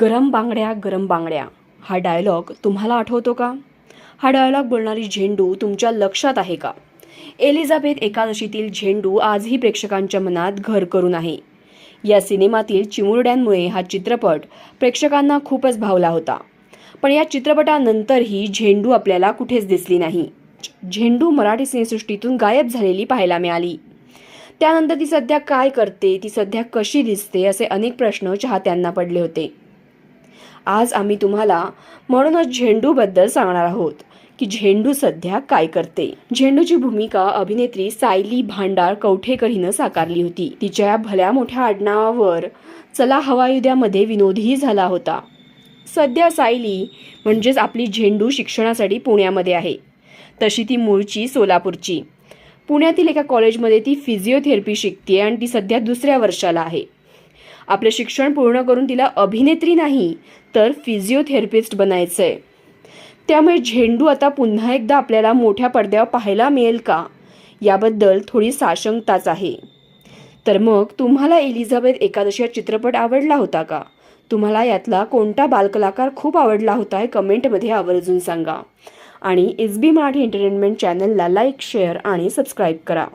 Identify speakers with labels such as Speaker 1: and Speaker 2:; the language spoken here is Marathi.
Speaker 1: गरम बांगड्या गरम बांगड्या. हा डायलॉग तुम्हाला आठवतो का? हा डायलॉग बोलणारी झेंडू तुमच्या लक्षात आहे का? एलिझाबेथ एकादशीतील झेंडू आजही प्रेक्षकांच्या मनात घर करून आहे. या सिनेमातील चिमुरड्यांमुळे हा चित्रपट प्रेक्षकांना खूपच भावला होता. पण या चित्रपटानंतरही झेंडू आपल्याला कुठेच दिसली नाही. झेंडू मराठी सिनेसृष्टीतून गायब झालेली पाहायला मिळाली. त्यानंतर ती सध्या काय करते ती सध्या कशी दिसते असे अनेक प्रश्न चाहत्यांना पडले होते. आज आम्ही तुम्हाला म्हणूनच झेंडूबद्दल सांगणार आहोत की झेंडू सध्या काय करते. झेंडूची भूमिका अभिनेत्री सायली भांडार कवठेकर हिनं साकारली होती. तिच्या या भल्या मोठ्या आडनावावर चला हवायुद्यामध्ये विनोदही झाला होता. सध्या सायली म्हणजेच आपली झेंडू शिक्षणासाठी पुण्यामध्ये आहे. तशी ती मूळची सोलापूरची. पुण्यातील एका कॉलेजमध्ये ती फिजिओथेरपी शिकते आणि ती सध्या दुसऱ्या वर्षाला आहे. आपलं शिक्षण पूर्ण करून तिला अभिनेत्री नाही तर फिजिओथेरपिस्ट बनायचं आहे त्यामुळे झेंडू आता पुन्हा एकदा आपल्याला मोठ्या पडद्यावर पाहायला मिळेल का? याबद्दल थोडी साशंकताच आहे. तर मग तुम्हाला एलिझाबेथ एकादशी हा चित्रपट आवडला होता का? तुम्हाला यातला कोणता बालकलाकार खूप आवडला होता हे कमेंटमध्ये आवर्जून सांगा. आणि एस बी मराठी एंटरटेनमेंट चॅनलला लाईक शेअर आणि सबस्क्राईब करा.